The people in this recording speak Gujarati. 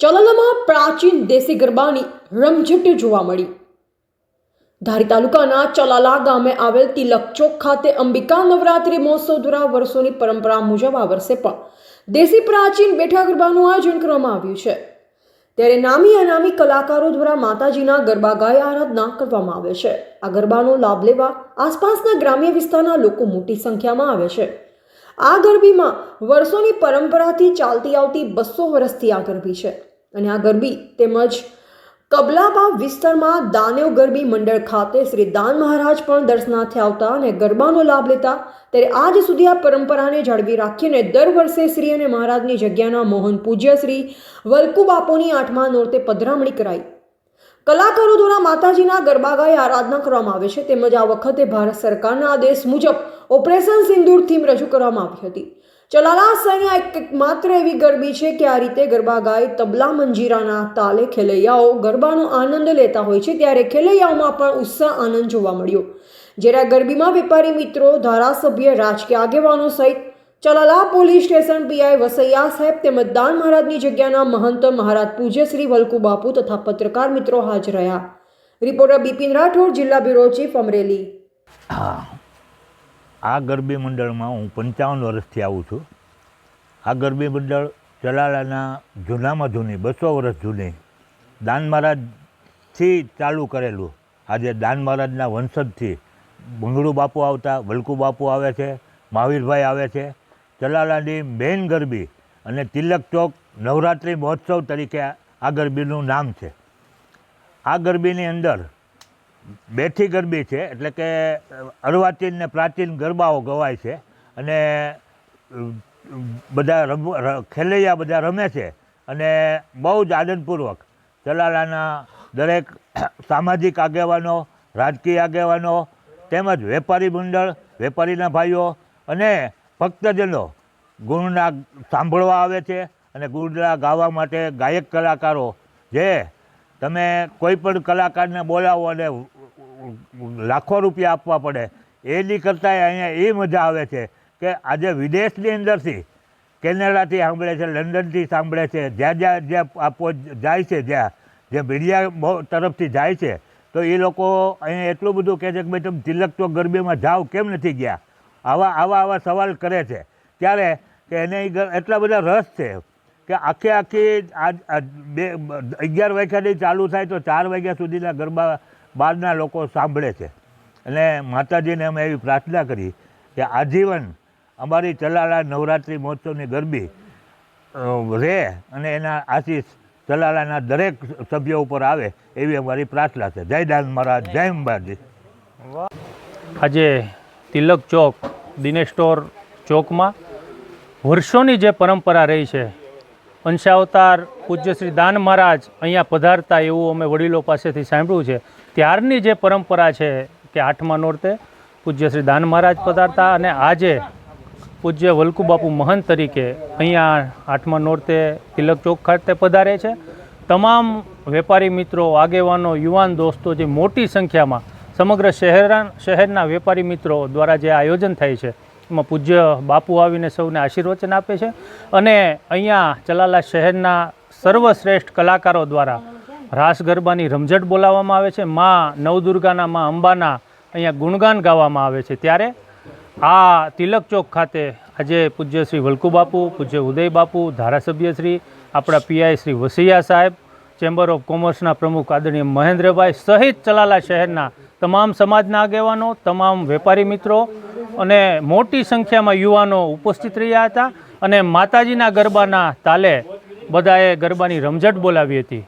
ચલનમાં પ્રાચીન દેશી ગરબાની રમઝટ જોવા મળી. ધારી તાલુકાના ચલાલા ગામે આવેલ તિલક ખાતે અંબિકા નવરાત્રિ મહોત્સવ દ્વારા વર્ષોની પરંપરા મુજબ આ વર્ષે પણ દેશી પ્રાચીન બેઠા ગરબાનું આયોજન કરવામાં આવ્યું છે. ત્યારે નામી અનામી કલાકારો દ્વારા માતાજીના ગરબા ગાય આરાધના કરવામાં આવે છે. આ ગરબાનો લાભ લેવા આસપાસના ગ્રામ્ય વિસ્તારના લોકો મોટી સંખ્યામાં આવે છે. આ ગરબીમાં વર્ષોની પરંપરાથી ચાલતી આવતી બસો વર્ષથી આ ગરબી છે. અને આ ગરબી તેમજ કબલાબા વિસ્તારમાં દાનેવ ગરબી મંડળ ખાતે શ્રી દાન મહારાજ પણ દર્શનાર્થે આવતા અને ગરબાનો લાભ લેતા ત્યારે આજ સુધી આ પરંપરાને જાળવી રાખીને દર વર્ષે શ્રી અને મહારાજની જગ્યાના મોહન પૂજ્ય શ્રી વલકુ બાપુની આઠમા નોરતે પધરામણી કરાઈ. કલાકારો દ્વારા માતાજીના ગરબા ગાય આરાધના કરવામાં આવે છે. તેમજ આ વખતે ભારત સરકારના આદેશ મુજબ ઓપરેશન સિંદૂર થીમ રજૂ કરવામાં આવી હતી. ચલાલા સૈન્ય એક માત્ર એવી ગરબી છે કે આ રીતે ગરબા ગાય તબલા મંજીરાના તાલે ખેલૈયાઓ ગરબાનો આનંદ લેતા હોય છે ત્યારે ખેલૈયાઓમાં પણ ઉત્સાહ આનંદ જોવા મળ્યો. જ્યારે ગરબીમાં વેપારી મિત્રો, ધારાસભ્ય, રાજકીય આગેવાનો સહિત Chalala police station PI Vasaiya સાહેબ તેમજ દાન મહારાજની જગ્યાના મહંત મહારાજ પૂજ્ય શ્રી વલ્કુ બાપુ તથા પત્રકાર મિત્રો હાજર રહ્યા. રિપોર્ટર બિપિન રાઠોડ, જિલ્લા બ્યુરો ચીફ અમરેલી. હા. આ ગરબી મંડળમાં હું પંચાવન વર્ષથી આવું છું. આ ગરબી મંડળ ચલાલાના જૂનામાં જૂની, બસો વર્ષ જૂની, દાન મહારાજથી ચાલુ કરેલું. આજે દાન મહારાજના વંશજથી બંગડુ બાપુ આવતા, વલ્કુ બાપુ આવે છે, મહાવીરભાઈ આવે છે. ચલાલાની મેઇન ગરબી અને તિલક ચોક નવરાત્રિ મહોત્સવ તરીકે આ ગરબીનું નામ છે. આ ગરબીની અંદર બેઠી ગરબી છે, એટલે કે અર્વાચીન ને પ્રાચીન ગરબાઓ ગવાય છે, અને બધા રમ ખેલૈયા બધા રમે છે, અને બહુ જ આનંદપૂર્વક. ચલાલાના દરેક સામાજિક આગેવાનો, રાજકીય આગેવાનો, તેમજ વેપારી મંડળ, વેપારીના ભાઈઓ અને ભક્તજનો ગુણના સાંભળવા આવે છે, અને ગુણના ગાવા માટે ગાયક કલાકારો જે તમે કોઈ પણ કલાકારને બોલાવો અને લાખો રૂપિયા આપવા પડે, એની કરતાં અહીંયા એ મજા આવે છે કે આજે વિદેશની અંદરથી કેનેડાથી સાંભળે છે, લંડનથી સાંભળે છે, જ્યાં જ્યાં જ્યાં આપવો જાય છે, જ્યાં જે મીડિયા તરફથી જાય છે, તો એ લોકો અહીંયા એટલું બધું કહે છે કે ભાઈ, તમે તિલક ચોક ગરબીમાં જાઓ, કેમ નથી ગયા? આવા આવા આવા સવાલ કરે છે. ત્યારે કે એને એટલા બધા રસ છે. કે આખે આખી આ બે, અગિયાર વાગ્યાથી ચાલુ થાય તો ચાર વાગ્યા સુધીના ગરબા બહારના લોકો સાંભળે છે. અને માતાજીને અમે એવી પ્રાર્થના કરી કે આજીવન અમારી ચલાલા નવરાત્રિ મહોત્સવની ગરબી રહે અને એના આશીષ ચલાલાના દરેક સભ્યો ઉપર આવે એવી અમારી પ્રાર્થના છે. જય દાન મહારાજ, જય અંબાજી. આજે તિલક ચોક, દિનેશ સ્ટોર ચોકમાં વર્ષોની જે પરંપરા રહી છે અંશાવતાર પૂજ્ય શ્રી દાન મહારાજ અહીંયા પધારતા એવું અમે વડીલો પાસેથી સાંભળ્યું છે. ત્યારની જે પરંપરા છે કે આઠમા નોરતે પૂજ્ય શ્રી દાન મહારાજ પધારતા અને આજે પૂજ્ય વલ્કુ બાપુ મહંત તરીકે અહીંયા આઠમા નોરતે તિલક ચોક ખાતે પધારે છે. તમામ વેપારી મિત્રો, આગેવાનો, યુવાન દોસ્તો જે મોટી સંખ્યામાં સમગ્ર શહેરા, શહેરના વેપારી મિત્રો દ્વારા જે આયોજન થાય છે એમાં પૂજ્ય બાપુ આવીને સૌને આશીર્વચન આપે છે. અને અહીંયા ચલાલા શહેરના સર્વશ્રેષ્ઠ કલાકારો દ્વારા રાસ ગરબાની રમઝટ બોલાવવામાં આવે છે. માં નવદુર્ગાના માં અંબાના અહીંયા ગુણગાન ગાવામાં આવે છે. ત્યારે આ તિલક ચોક ખાતે આજે પૂજ્ય શ્રી વલ્કુ બાપુ, પૂજ્ય ઉદય બાપુ, ધારાસભ્ય શ્રી, આપણા પીઆઈ શ્રી વસૈયા સાહેબ, ચેમ્બર ઓફ કોમર્સના પ્રમુખ આદરણીય મહેન્દ્રભાઈ સહિત ચલાલા શહેરના તમામ સમાજના આગેવાનો, તમામ વેપારી મિત્રો અને મોટી સંખ્યામાં યુવાનો ઉપસ્થિત રહ્યા હતા અને માતાજીના ગરબાના તાલે બધાએ ગરબાની રમઝટ બોલાવી હતી.